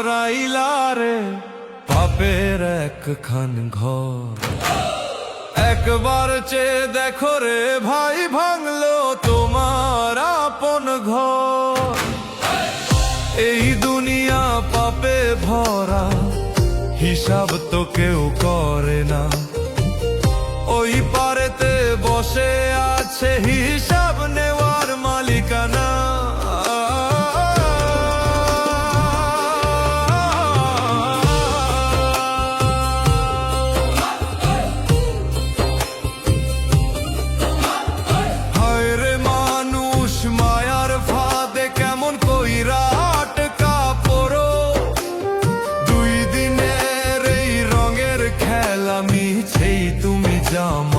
গড়াইলা রে, পাপের একখান ঘর। একবার চেয়ে দেখো রে, ভাই ভাঙলো তোমার আপন ঘর। এই দুনিয়া পাপে ভরা, হিসাব তো কেউ করে না। ওই পারেতে বসে আছে হিসাব নেওয়ার dumb.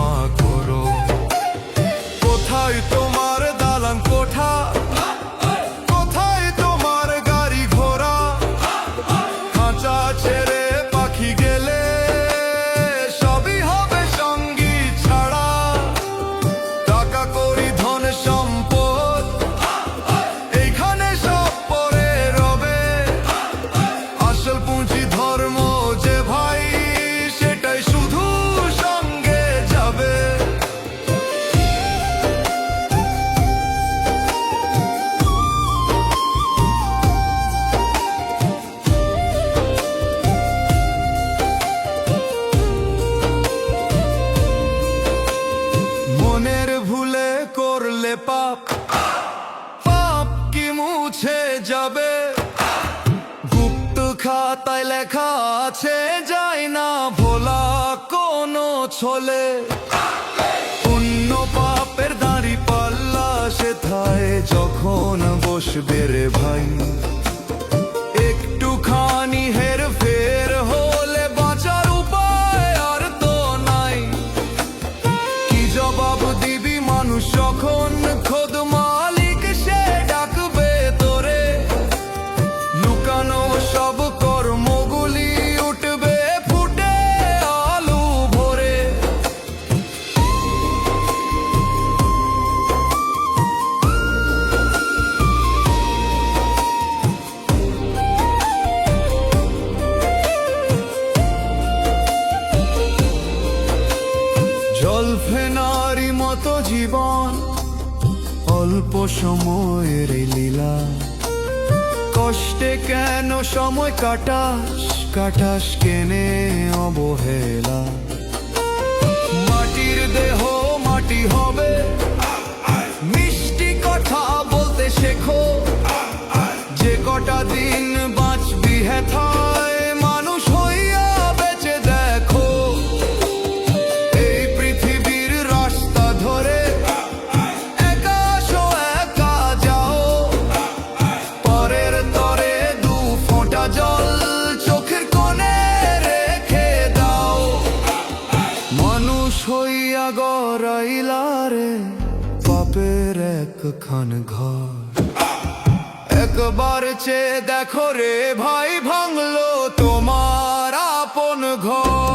পাপ পাপ কি মুছে যাবে? গুপ্ত খাতায় লেখা আছে, যায় না ভোলা কোনো ছলে। পুণ্য পাপের দাঁড়ি পাল্লা সেথায় যখন বসবে জল ফেনারি মতো জীবন, অল্প সময়ের লীলা। কষ্টে কেন সময় কাটাস কাটাস কেনে অবহেলা। মাটির দেহ একখান ঘর। একবার চেয়ে দেখো রে ভাই ভাঙলো তোমার আপন ঘর।